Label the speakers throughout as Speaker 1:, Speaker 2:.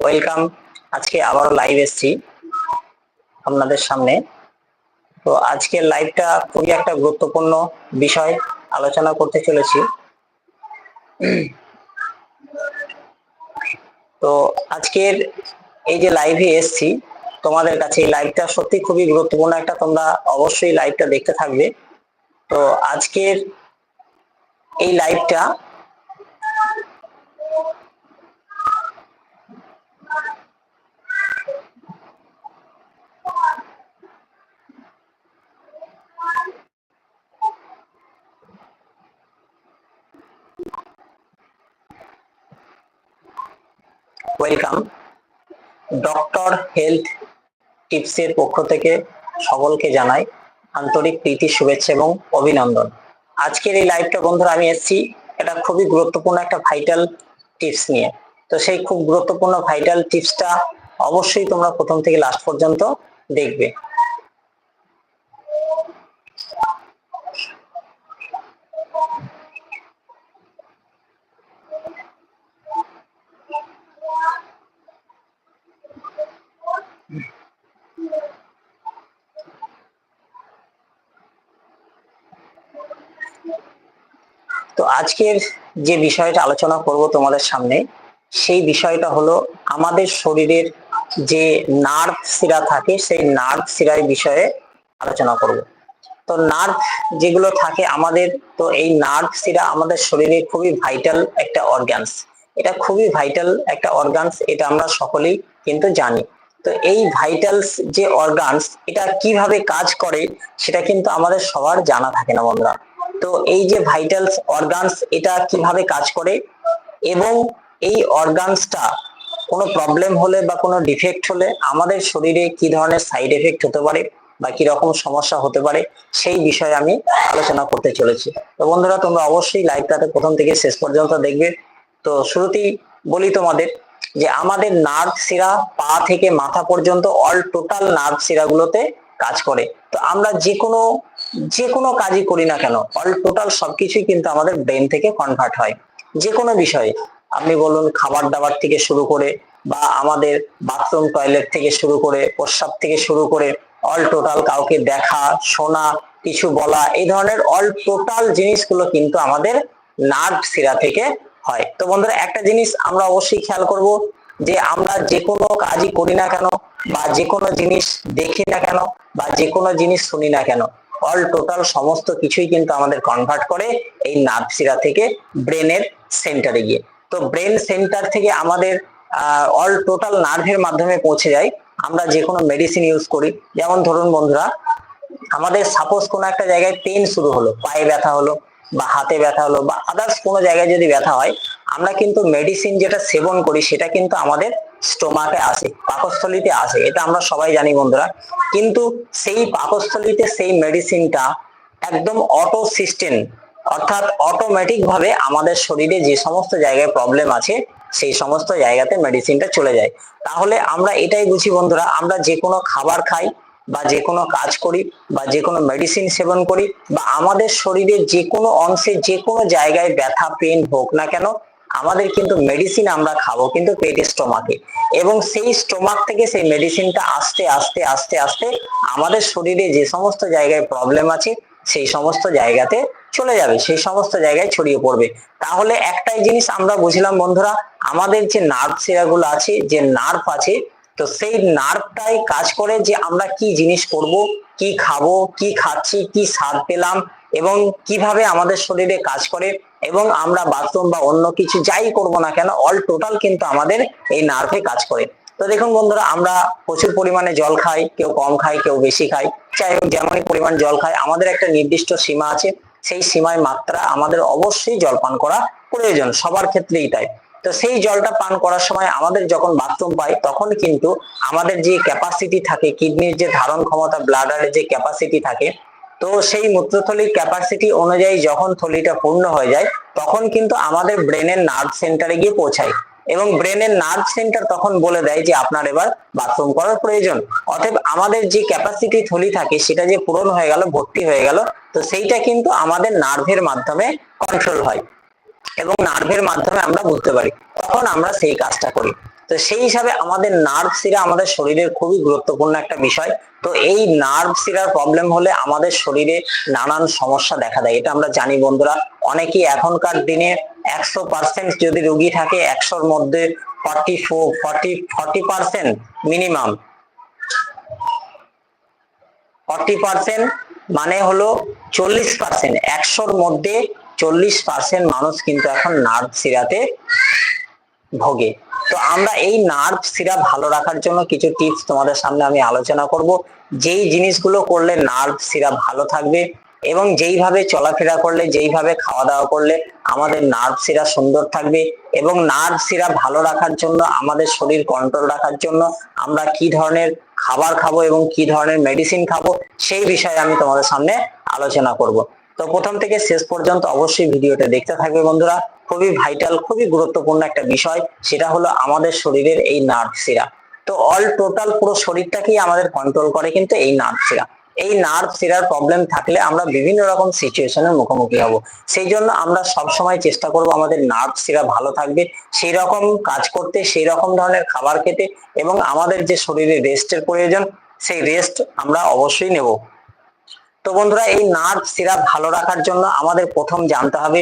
Speaker 1: Welcome আজকে আবারও live এসছি আপনাদের সামনে। তো আজকের লাইভটা খুবই একটা গুরুত্বপূর্ণ বিষয়। আলোচনা করতে চলেছি। তো আজকের এই যে লাইভে এসছি, তোমাদের কাছে এই লাইভটা সত্যি খুবই গুরুত্বপূর্ণ একটা, তোমরা অবশ্যই লাইভটা দেখতে থাকবে। তো আজকের এই লাইভটা ওয়েলকাম। ডক্টর হেলথ টিপসের পক্ষ থেকে সকলকে জানাই আন্তরিক প্রীতি, শুভেচ্ছা এবং অভিনন্দন। আজকের এই লাইভটা বন্ধুরা, আমি এসেছি এটা খুবই গুরুত্বপূর্ণ একটা ভাইটাল টিপস নিয়ে। তো সেই খুব গুরুত্বপূর্ণ ভাইটাল টিপসটা অবশ্যই তোমরা প্রথম থেকে লাস্ট পর্যন্ত দেখবে। তো আজকের যে বিষয়টা আলোচনা করব তোমাদের সামনে, সেই বিষয়টা হলো আমাদের শরীরের যে নার্ভ শিরা থাকে, সেই নার্ভ শিরার বিষয়ে আলোচনা করব। তো নার্ভ যেগুলো থাকে আমাদের, তো এই নার্ভ শিরা আমাদের শরীরে খুবই ভাইটাল একটা অর্গানস এটা খুবই ভাইটাল একটা অর্গানস এটা আমরা সকলেই কিন্তু জানি। তো এই ভাইটালস যে অর্গানস এটা কীভাবে কাজ করে, সেটা কিন্তু আমাদের সবার জানা থাকে না বন্ধুরা। তো এই যে ভাইটালস অর্গানস এটা কীভাবে কাজ করে? এবং এই অর্গানসটা কোনো প্রবলেম হলে বা কোনো ডিফেক্ট হলে আমাদের শরীরে কি ধরনের সাইড এফেক্ট হতে পারে বা কি রকম সমস্যা হতে পারে, সেই বিষয়ে আমি আলোচনা করতে চলেছি। তো বন্ধুরা, তোমরা অবশ্যই লাইভটাতে প্রথম থেকে শেষ পর্যন্ত দেখবে। তো শুরুতেই বলি তোমাদের যে আমাদের নার্ভ শিরা পা থেকে মাথা পর্যন্ত অল টোটাল নার্ভ শিরাগুলোতে কাজ করে। তো আমরা যে কোনো যে কোনো কাজই করি না কেন অল টোটাল সবকিছুই কিন্তু আমাদের ব্রেন থেকে কনভার্ট হয়। যে কোনো বিষয়ে। আপনি বলুন, খাবার দাবার থেকে শুরু করে বা আমাদের বাথরুম টয়লেট থেকে শুরু করে প্রস্রাব থেকে শুরু করে অল টোটাল কাউকে দেখা, শোনা, কিছু বলা, এই ধরনের অল টোটাল জিনিসগুলো কিন্তু আমাদের নার্ভ শিরা থেকে হয়। তো বন্ধুরা, একটা জিনিস আমরা অবশ্যই খেয়াল করব যে আমরা যে কোনো কাজই করি না কেন বা যে কোনো জিনিস দেখি না কেন বা যে কোনো জিনিস শুনি না কেন। অল টোটাল সমস্ত কিছুই কিন্তু আমাদের কনভার্ট করে এই নার্ভ শিরা থেকে ব্রেনের সেন্টারে গিয়ে। তো ব্রেন সেন্টার থেকে আমাদের অল টোটাল নার্ভের মাধ্যমে পৌঁছে যায়। আমরা যে কোনো মেডিসিন ইউজ করি। যেমন ধরুন বন্ধুরা, আমাদের সাপোজ কোনো একটা জায়গায় পেন শুরু হলো, পায়ে ব্যথা হলো বা হাতে ব্যথা হলো বা আদার্স কোনো জায়গায় যদি ব্যথা হয়, আমরা কিন্তু মেডিসিন যেটা সেবন করি, সেটা কিন্তু আমাদের স্টোমাকে আসে, পাকস্থলিতে আসে, এটা আমরা সবাই জানি বন্ধুরা। কিন্তু সেই পাকস্থলিতে সেই মেডিসিনটা একদম অটো সিস্টেম অর্থাৎ অটোমেটিক ভাবে আমাদের শরীরে যে সমস্ত জায়গায় প্রবলেম আছে, সেই সমস্ত জায়গাতে মেডিসিনটা চলে যায়। তাহলে আমরা এটাই বুঝি বন্ধুরা, আমরা যে কোনো খাবার খাই বা যে কোনো কাজ করি বা যে কোনো মেডিসিন সেবন করি বা আমাদের শরীরে যে কোনো অংশে যে কোনো জায়গায় ব্যথা পেন হোক না কেন আমাদের কিন্তু মেডিসিন আমরা খাব কিন্তু পেটের স্টোমাকে এবং সেই স্টোমাক থেকে সেই মেডিসিনটা আস্তে আস্তে আস্তে আস্তে আমাদের শরীরে যে সমস্ত জায়গায় প্রবলেম আছে, সেই সমস্ত জায়গাতে চলে যাবে, সেই সমস্ত জায়গায় ছড়িয়ে পড়বে। তাহলে একটাই জিনিস আমরা বুঝলাম বন্ধুরা, আমাদের যে নার্ভ সেরাগুলো আছে, যে নার্ভ আছে, তো সেই নার্ভটাই কাজ করে যে আমরা কি জিনিস করব, কি খাব, কি খাচ্ছি, কি স্বাদ পেলাম এবং কীভাবে আমাদের শরীরে কাজ করে। এবং আমরা বাথরুম বা অন্য কিছু যাই করব না কেন অল টোটাল কিন্তু আমাদের এই নার্ভে কাজ করে। তো দেখুন বন্ধুরা, আমরা প্রচুর পরিমাণে জল খাই, কেউ কম খাই কেউ বেশি খাই যাই হোক, যেমনই পরিমাণ জল খাই আমাদের একটা নির্দিষ্ট সীমা আছে। সেই সীমায় মাত্রা আমাদের অবশ্যই জল পান করা প্রয়োজন, সবার ক্ষেত্রেই তাই। তো সেই জলটা পান করার সময় আমাদের যখন বাথরুম পাই, তখন কিন্তু আমাদের যে ক্যাপাসিটি থাকে কিডনির যে ধারণ ক্ষমতা ব্লাডারের যে ক্যাপাসিটি থাকে তো সেই মূত্রথলির ক্যাপাসিটি অনুযায়ী যখন থলিটা পূর্ণ হয়ে যায়, তখন কিন্তু আমাদের ব্রেনের নার্ভ সেন্টারে গিয়ে পৌঁছায়। এবং ব্রেনের নার্ভ সেন্টার তখন বলে দেয় যে, আপনার এবার বাথরুম করার প্রয়োজন। অতএব আমাদের যে ক্যাপাসিটি থলি থাকে, সেটা যে পূরণ হয়ে গেল, ভর্তি হয়ে গেল, তো সেইটা কিন্তু আমাদের নার্ভের মাধ্যমে কন্ট্রোল হয়। এবং নার্ভের মাধ্যমে আমরা বুঝতে পারি, তখন আমরা সেই কাজটা করি। তো সেই হিসাবে আমাদের নার্ভ শিরা আমাদের শরীরের খুবই গুরুত্বপূর্ণ একটা বিষয়। তো এই নার্ভ শিরার প্রবলেম হলে আমাদের শরীরে নানান সমস্যা দেখা দেয়। এটা আমরা জানি বন্ধুরা, অনেকেই এখনকার দিনে একশো পার্সেন্ট যদি রুগী থাকে, একশোর মধ্যে forty four forty forty percent minimum forty percent মানে হলো চল্লিশ পার্সেন্ট একশোর মধ্যে চল্লিশ পার্সেন্ট মানুষ কিন্তু এখন নার্ভ শিরাতে ভোগে। তো আমরা এই নার্ভ সিরা ভালো রাখার জন্য কিছু টিপস তোমাদের সামনে আমি আলোচনা করব। যেই জিনিসগুলো করলে নার্ভ সিরা ভালো থাকবে এবং যেইভাবে চলাফেরা করলে, যেইভাবে খাওয়া দাওয়া করলে আমাদের নার্ভ সিরা সুন্দর থাকবে এবং নার্ভ সিরা ভালো রাখার জন্য, আমাদের শরীর কন্ট্রোল রাখার জন্য আমরা কি ধরনের খাবার খাব এবং কি ধরনের মেডিসিন খাব সেই বিষয়ে আমি তোমাদের সামনে আলোচনা করব। তো প্রথম থেকে শেষ পর্যন্ত অবশ্যই ভিডিওটা দেখতে থাকবে বন্ধুরা। খুবই ভাইটাল খুবই গুরুত্বপূর্ণ একটা বিষয়, সেটা হলো আমাদের শরীরের এই নার্ভ সিরা তো অল টোটাল পুরো শরীরটাকেই আমাদের কন্ট্রোল করে কিন্তু এই নার্ভ সিরা এই নার্ভ সিরার প্রবলেম থাকলে আমরা বিভিন্ন রকম সিচুয়েশনের মুখোমুখি হব। সেই জন্য আমরা সব সময় চেষ্টা করব আমাদের নার্ভ সিরা ভালো থাকবে সেই রকম কাজ করতে সেই রকম ধরনের খাবার খেতে এবং আমাদের যে শরীরে রেস্টের প্রয়োজন, সেই রেস্ট আমরা অবশ্যই নেব। তো বন্ধুরা, এই নার্ভ সিরা ভালো রাখার জন্য আমাদের প্রথম জানতে হবে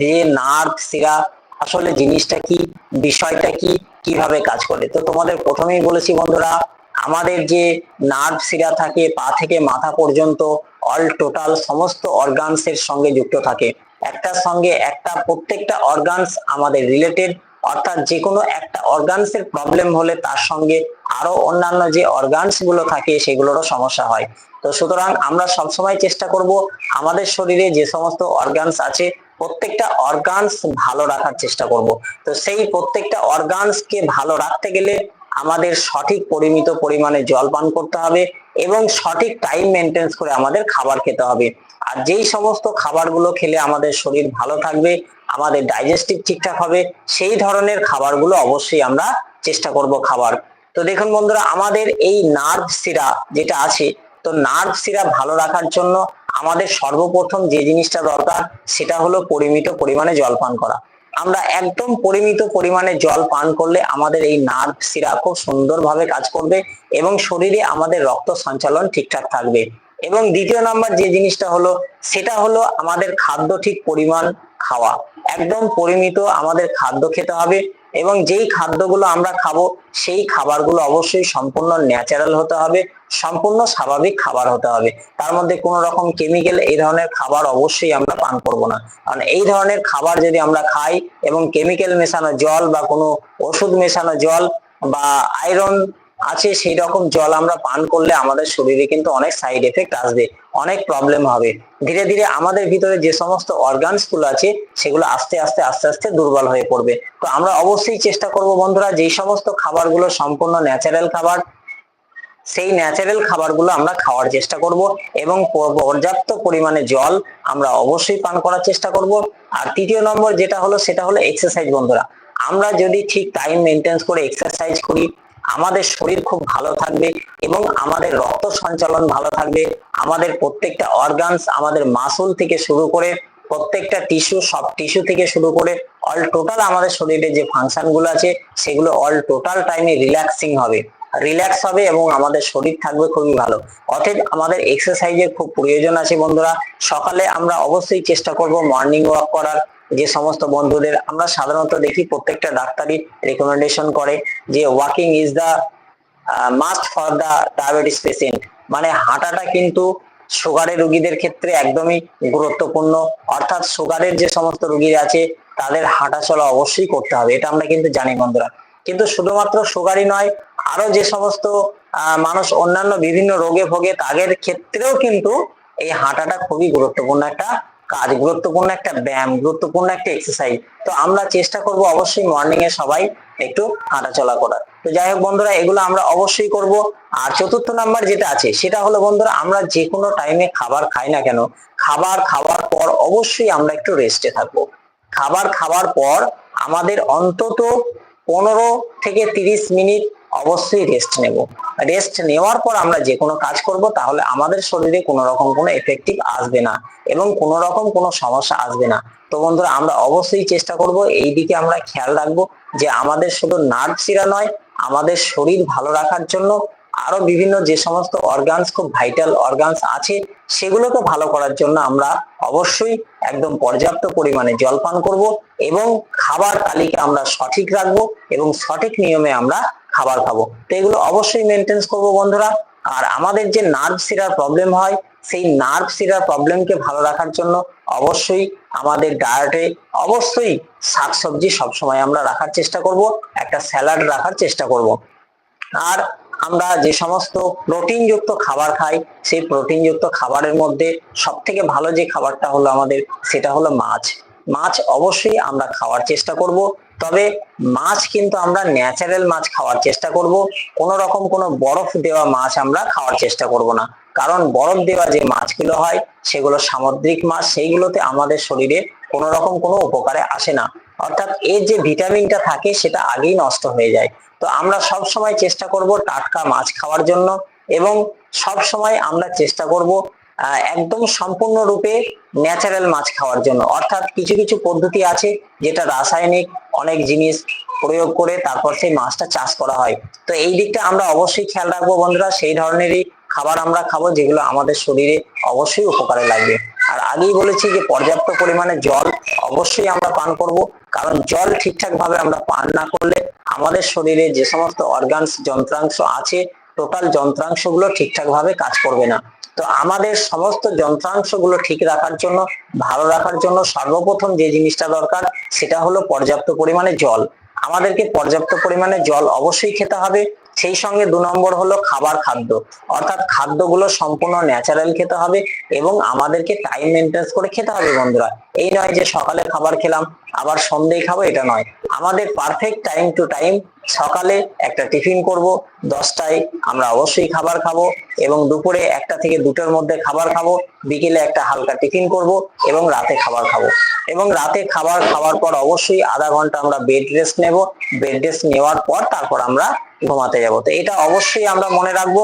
Speaker 1: যে নার্ভ সিরা আসলে জিনিসটা কি, বিষয়টা কি, কীভাবে কাজ করে। তো তোমাদের প্রথমেই বলেছি বন্ধুরা, আমাদের যে নার্ভ সিরা থাকে, পা থেকে মাথা পর্যন্ত অল টোটাল সমস্ত অর্গানস এর সঙ্গে যুক্ত থাকে। একটার সঙ্গে একটা, প্রত্যেকটা অর্গানস আমাদের রিলেটেড অর্থাৎ যে কোনো একটা অর্গানস এর প্রবলেম হলে তার সঙ্গে আরও অন্যান্য যে অর্গানসগুলো থাকে, সেগুলোরও সমস্যা হয়। তো সুতরাং আমরা সবসময় চেষ্টা করব, আমাদের শরীরে যে সমস্ত অর্গানস আছে প্রত্যেকটা অর্গানস ভালো রাখার চেষ্টা করব। তো সেই প্রত্যেকটা অর্গানস কে ভালো রাখতে গেলে আমাদের সঠিক পরিমিত পরিমাণে জল পান করতে হবে এবং সঠিক টাইম মেনটেন্স করে আমাদের খাবার খেতে হবে। আর যেই সমস্ত খাবারগুলো খেলে আমাদের শরীর ভালো থাকবে, আমাদের ডাইজেস্টিভ ঠিকঠাক হবে, সেই ধরনের খাবারগুলো অবশ্যই আমরা চেষ্টা করব খাবার। তো দেখুন বন্ধুরা, আমাদের এই নার্ভ সিরা যেটা আছে, তো নার্ভ সিরা ভালো রাখার জন্য আমাদের সর্বপ্রথম যে জিনিসটা দরকার, সেটা হলো পরিমিত পরিমাণে জল পান করা। আমরা একদম পরিমিত পরিমাণে জল পান করলে আমাদের এই নার্ভ শিরা খুব সুন্দরভাবে কাজ করবে এবং শরীরে আমাদের রক্ত সঞ্চালন ঠিকঠাক থাকবে। এবং দ্বিতীয় নাম্বার যে জিনিসটা হলো, সেটা হলো আমাদের খাদ্য ঠিক পরিমাণ খাওয়া। একদম পরিমিত আমাদের খাদ্য খেতে হবে এবং যেই খাদ্যগুলো আমরা খাব, সেই খাবারগুলো অবশ্যই সম্পূর্ণ ন্যাচারাল হতে হবে, সম্পূর্ণ স্বাভাবিক খাবার হতে হবে। তার মধ্যে কোনো রকম কেমিক্যাল এই ধরনের খাবার অবশ্যই আমরা পান করব না। কারণ এই ধরনের খাবার যদি আমরা খাই এবং কেমিক্যাল মেশানো জল বা কোনো ওষুধ মেশানো জল বা আয়রন আছে সেই রকম জল আমরা পান করলে আমাদের শরীরে কিন্তু অনেক সাইড এফেক্ট আসবে, অনেক প্রবলেম হবে। ধীরে ধীরে আমাদের ভিতরে যে সমস্ত অর্গানসগুলো আছে, সেগুলো আস্তে আস্তে আস্তে আস্তে দুর্বল হয়ে পড়বে। তো আমরা অবশ্যই চেষ্টা করব বন্ধুরা, যেই সমস্ত খাবারগুলো সম্পূর্ণ ন্যাচারাল খাবার, সেই ন্যাচারাল খাবারগুলো আমরা খাওয়ার চেষ্টা করব এবং পর্যাপ্ত পরিমাণে জল আমরা অবশ্যই পান করার চেষ্টা করব। আর তৃতীয় নম্বর যেটা হলো, সেটা হলো এক্সারসাইজ বন্ধুরা। আমরা যদি ঠিক টাইম মেনটেন্স করে এক্সারসাইজ করি আমাদের শরীর খুব ভালো থাকবে এবং আমাদের রক্ত সঞ্চালন ভালো থাকবে। আমাদের প্রত্যেকটা অর্গানস আমাদের মাসুল থেকে শুরু করে প্রত্যেকটা টিস্যু সব টিস্যু থেকে শুরু করে অল টোটাল আমাদের শরীরে যে ফাংশনগুলো আছে, সেগুলো অল টোটাল টাইমে রিল্যাক্সিং হবে। রিল্যাক্স হবে এবং আমাদের শরীর থাকবে খুবই ভালো। অতএব আমাদের এক্সারসাইজের খুব প্রয়োজন আছে বন্ধুরা। সকালে আমরা অবশ্যই চেষ্টা করব মর্নিং ওয়াক করার। যে সমস্ত বন্ধুদের আমরা সাধারণত দেখি প্রত্যেকটা ডাক্তারই রেকমেন্ডেশন করে যে walking is the must for the diabetes patient মানে হাঁটাটা কিন্তু সুগারের রোগীদের ক্ষেত্রে একদমই গুরুত্বপূর্ণ। অর্থাৎ সুগারের যে সমস্ত রোগী আছে, তাদের হাঁটা চলা অবশ্যই করতে হবে, এটা আমরা কিন্তু জানি বন্ধুরা। কিন্তু শুধুমাত্র সুগারই নয়, আরও যে সমস্ত মানুষ অন্যান্য বিভিন্ন রোগে ভোগে, তাদের ক্ষেত্রেও কিন্তু এই হাঁটাটা খুবই গুরুত্বপূর্ণ একটা কাজ, গুরুত্বপূর্ণ একটা ব্যায়াম, গুরুত্বপূর্ণ একটা এক্সারসাইজ তো আমরা চেষ্টা করব অবশ্যই মর্নিং এ সবাই একটু হাঁটাচলা করার। তো যাই হোক বন্ধুরা, এগুলো আমরা অবশ্যই করব। আর চতুর্থ নাম্বার যেটা আছে, সেটা হলো বন্ধুরা, আমরা যে কোনো টাইমে খাবার খাই না কেন, খাবার খাওয়ার পর অবশ্যই আমরা একটু রেস্টে থাকব। খাবার খাওয়ার পর আমাদের অন্তত পনেরো থেকে তিরিশ মিনিট অবশ্যই রেস্ট নেব। রেস্ট নেওয়ার পর আমরা যে কোনো কাজ করব, তাহলে আমাদের শরীরে কোনো রকম কোনো এফেক্টিভ আসবে না এবং কোনো রকম কোনো সমস্যা আসবে না। তো বন্ধুরা, আমরা অবশ্যই চেষ্টা করব, এই দিকে আমরা খেয়াল রাখব যে আমাদের শুধু নার্ভ শিরা নয়, আমাদের শরীর ভালো রাখার জন্য আরও বিভিন্ন যে সমস্ত অর্গানস খুব ভাইটাল অর্গানস আছে, সেগুলোকে ভালো করার জন্য আমরা অবশ্যই একদম পর্যাপ্ত পরিমাণে জল পান করব এবং খাবার তালিকা আমরা সঠিক রাখব এবং সঠিক নিয়মে আমরা খাবার খাব। তো এগুলো অবশ্যই মেনটেন্স করব বন্ধুরা। আর আমাদের যে নার্ভ শিরার প্রবলেম হয়, সেই নার্ভ শিরার প্রবলেমকে ভালো রাখার জন্য অবশ্যই আমাদের ডায়েটে অবশ্যই শাকসবজি সবসময় আমরা রাখার চেষ্টা করব, একটা স্যালাড রাখার চেষ্টা করব। আর আমরা যে সমস্ত প্রোটিনযুক্ত খাবার খাই, সেই প্রোটিনযুক্ত খাবারের মধ্যে সব থেকে ভালো যে খাবারটা হলো আমাদের, সেটা হলো মাছ। মাছ অবশ্যই আমরা খাওয়ার চেষ্টা করব। তবে মাছ কিন্তু আমরা ন্যাচারাল মাছ খাওয়ার চেষ্টা করব। কোন রকম কোনো বরফ দেওয়া মাছ আমরা খাওয়ার চেষ্টা করব না। কারণ বরফ দেওয়া যে মাছগুলো হয়, সেগুলো সামুদ্রিক মাছ, সেইগুলোতে আমাদের শরীরে কোনো রকম কোনো উপকারে আসে না। অর্থাৎ এর যে ভিটামিনটা থাকে, সেটা আগেই নষ্ট হয়ে যায়। তো আমরা সব সময় চেষ্টা করব টাটকা মাছ খাওয়ার জন্য এবং সব সময় আমরা চেষ্টা করব একদম সম্পূর্ণরূপে ন্যাচারাল মাছ খাওয়ার জন্য। অর্থাৎ কিছু কিছু পদ্ধতি আছে যেটা রাসায়নিক অনেক জিনিস প্রয়োগ করে তারপর সেই মাছটা চাষ করা হয়। তো এই দিকটা আমরা অবশ্যই খেয়াল রাখব বন্ধুরা, সেই ধরনেরই খাবার আমরা খাব যেগুলো আমাদের শরীরে অবশ্যই উপকারে লাগবে। আর আগেই বলেছি যে পর্যাপ্ত পরিমাণে জল অবশ্যই আমরা পান করব, কারণ জল ঠিকঠাক ভাবে আমরা পান না করলে আমাদের শরীরে যে সমস্ত অর্গানস যন্ত্রাংশ আছে টোটাল যন্ত্রাংশগুলো ঠিকঠাক ভাবে কাজ করবে না। তো আমাদের সমস্ত যন্ত্রাংশগুলো ঠিক রাখার জন্য, ভালো রাখার জন্য সর্বপ্রথম যে জিনিসটা দরকার সেটা হলো পর্যাপ্ত পরিমাণে জল। আমাদেরকে পর্যাপ্ত পরিমাণে জল অবশ্যই খেতে হবে। সেই সঙ্গে দু নম্বর হলো খাবার খাদ্য। অর্থাৎ খাদ্যগুলো সম্পূর্ণ ন্যাচারাল খেতে হবে এবং আমাদেরকে টাইম মেনটেন্স করে খেতে হবে বন্ধুরা। এই নয় যে সকালে খাবার খেলাম, আবার সন্ধ্যেই খাব, এটা নয়। আমাদের পারফেক্ট টাইম টু টাইম সকালে একটা টিফিন করব, দশটায় আমরা অবশ্যই খাবার খাব এবং দুপুরে একটা থেকে দুটোর মধ্যে খাবার খাব, বিকেলে একটা হালকা টিফিন করব এবং রাতে খাবার খাব। এবং রাতে খাবার খাওয়ার পর অবশ্যই আধা ঘণ্টা আমরা বেড রেস্ট নেব। বেড রেস্ট নেওয়ার পর তারপর আমরা ঘুমাতে যাব। তো এটা অবশ্যই আমরা মনে রাখব।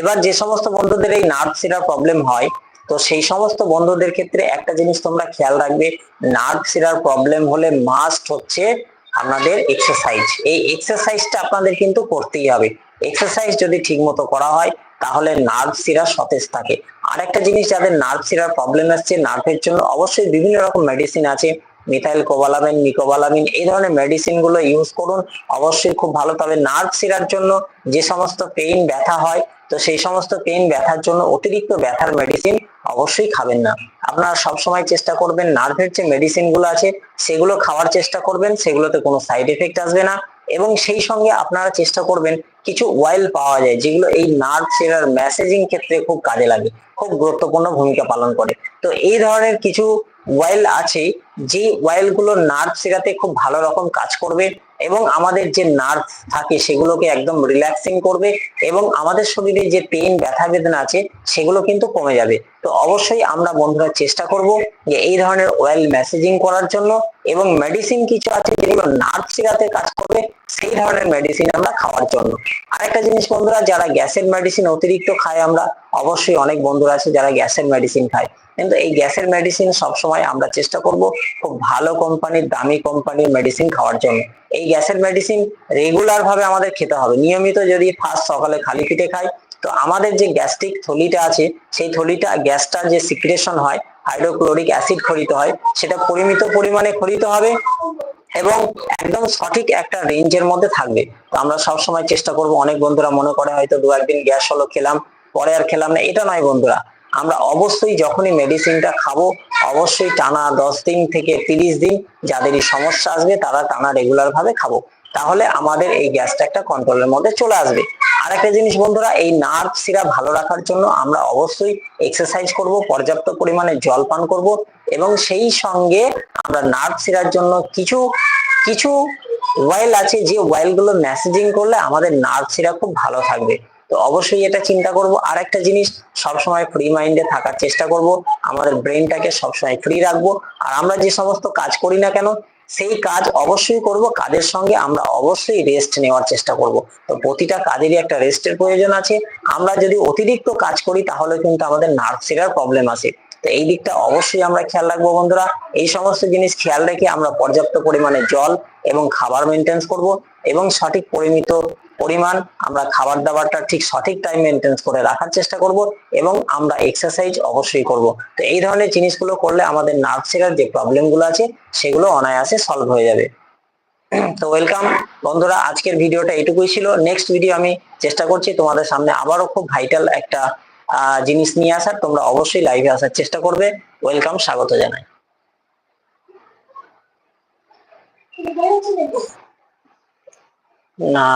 Speaker 1: এবার যে সমস্ত বন্ধুদের এই নার্ভ শিরার প্রবলেম হয়, তো সেই সমস্ত বন্ধুদের ক্ষেত্রে একটা জিনিস তোমরা খেয়াল রাখবে নার্ভ শিরার প্রবলেম হলে মাস্ট হচ্ছে আপনাদের এক্সারসাইজ এই এক্সারসাইজটা আপনাদের কিন্তু করতেই হবে। এক্সারসাইজ যদি ঠিক মতো করা হয়, তাহলে নার্ভ শিরা সতেজ থাকে। আর একটা জিনিস যাদের নার্ভ শিরার প্রবলেম আসছে নার্ভের জন্য অবশ্যই বিভিন্ন রকম মেডিসিন আছে। মিথাইল কোবালামিন নিকোবালামিন এই ধরনের মেডিসিনগুলো ইউজ করুন। অবশ্যই খুব ভালো। তবে নার্ভ শিরার জন্য যে সমস্ত পেইন ব্যথা হয়, তো সেই সমস্ত পেইন ব্যথার জন্য অতিরিক্ত ব্যথার মেডিসিন অবশ্যই খাবেন না। আপনারা সবসময় চেষ্টা করবেন নার্ভের যে মেডিসিনগুলো আছে, সেগুলো খাওয়ার চেষ্টা করবেন, সেগুলোতে কোনো সাইড এফেক্ট আসবে না। এবং সেই সঙ্গে আপনারা চেষ্টা করবেন কিছু ওয়াইল পাওয়া যায়, যেগুলো এই নার্ভ শিরার মেসেজিং ক্ষেত্রে খুব কাজে লাগে, খুব গুরুত্বপূর্ণ ভূমিকা পালন করে। তো এই ধরনের কিছু ওয়াইল আছে, যে ওয়াইলগুলো নার্ভ শিরাতে খুব ভালো রকম কাজ করবে এবং আমাদের যে নার্ভ থাকে সেগুলোকে একদম রিল্যাক্সিং করবে এবং আমাদের শরীরে যে পেইন ব্যথা, বেদনা আছে, সেগুলো কিন্তু কমে যাবে। তো অবশ্যই আমরা বন্ধুরা চেষ্টা করব যে এই ধরনের ওয়েল মেসেজিং করার জন্য এবং মেডিসিন কিছু আছে যেগুলো নার্ভ কাজ করবে, সেই ধরনের মেডিসিন আমরা খাওয়ার জন্য। আরেকটা জিনিস বন্ধুরা, যারা গ্যাসের মেডিসিন অতিরিক্ত খায় আমরা, অবশ্যই অনেক বন্ধুরা আছে যারা গ্যাসের মেডিসিন খায়। কিন্তু এই গ্যাসের মেডিসিন সবসময় আমরা চেষ্টা করব খুব ভালো কোম্পানির দামি কোম্পানির মেডিসিন খাওয়ার জন্য। এই গ্যাসের মেডিসিন রেগুলার ভাবে আমাদের খেতে হবে। নিয়মিত যদি ফার্স্ট সকালে খালি পেটে খাই তো আমাদের যে গ্যাস্ট্রিক থলিটা আছে, সেই থলিটা গ্যাসটার যে সিক্রেশন হয় হাইড্রোক্লোরিক অ্যাসিড খরিত হয়, সেটা পরিমিত পরিমাণে খরিত হবে এবং একদম সঠিক একটা রেঞ্জের মধ্যে থাকবে। তো আমরা সব সময় চেষ্টা করব, অনেক বন্ধুরা মনে করে হয়তো দু একদিন গ্যাস হলো, খেলাম, পরে আর খেলাম না, এটা নয় বন্ধুরা। আমরা অবশ্যই যখনই মেডিসিনটা খাব, অবশ্যই টানা দশ দিন থেকে তিরিশ দিন যাদেরই সমস্যা আসবে, তারা টানা রেগুলার ভাবে খাব। তাহলে আমাদের এই গ্যাসটা একটা কন্ট্রোলের মধ্যে চলে আসবে। আর একটা জিনিস বন্ধুরা, এই নার্ভ শিরা ভালো রাখার জন্য আমরা অবশ্যই এক্সারসাইজ করব, পর্যাপ্ত পরিমাণে জল পান করব এবং সেই সঙ্গে আমরা নার্ভ শিরার জন্য কিছু কিছু ওয়াইল আছে, যে ওয়াইলগুলো মেসেজিং করলে আমাদের নার্ভ শিরা খুব ভালো থাকবে। তো অবশ্যই এটা চিন্তা করব। আর একটা জিনিস, সবসময় ফ্রি মাইন্ডে থাকার চেষ্টা করব। আমাদের ব্রেনটাকে সবসময় ফ্রি রাখব। আর আমরা যে সমস্ত কাজ করি না কেন সেই কাজ অবশ্যই করব, কাজের সঙ্গে আমরা অবশ্যই রেস্ট নেওয়ার চেষ্টা করব। তো প্রতিটা কাজেরই একটা রেস্টের প্রয়োজন আছে। আমরা যদি অতিরিক্ত কাজ করি, তাহলে কিন্তু আমাদের নার্ভ শিরার প্রবলেম আসে তো এই দিকটা অবশ্যই আমরা খেয়াল রাখব বন্ধুরা। এই সমস্ত জিনিস খেয়াল রেখে আমরা পর্যাপ্ত পরিমাণে জল এবং খাবার মেনটেন্স করব এবং সঠিক পরিমিত পরিমাণ আমরা খাবার দাবারটা ঠিক সঠিক টাইম মেনটেন্স করে রাখার চেষ্টা করব এবং আমরা এক্সারসাইজ অবশ্যই করব। তো এই ধরনের জিনিসগুলো করলে আমাদের নার্ভ যে প্রবলেমগুলো আছে সেগুলো অনায়াসে সলভ হয়ে যাবে। তো ওয়েলকাম বন্ধুরা আজকের ভিডিওটা এটুকুই ছিল। নেক্সট ভিডিও আমি চেষ্টা করছি তোমাদের সামনে আবারও খুব ভাইটাল একটা জিনিস নিয়ে আসার। তোমরা অবশ্যই লাইভে আসার চেষ্টা করবে। ওয়েলকাম স্বাগত জানাই। না,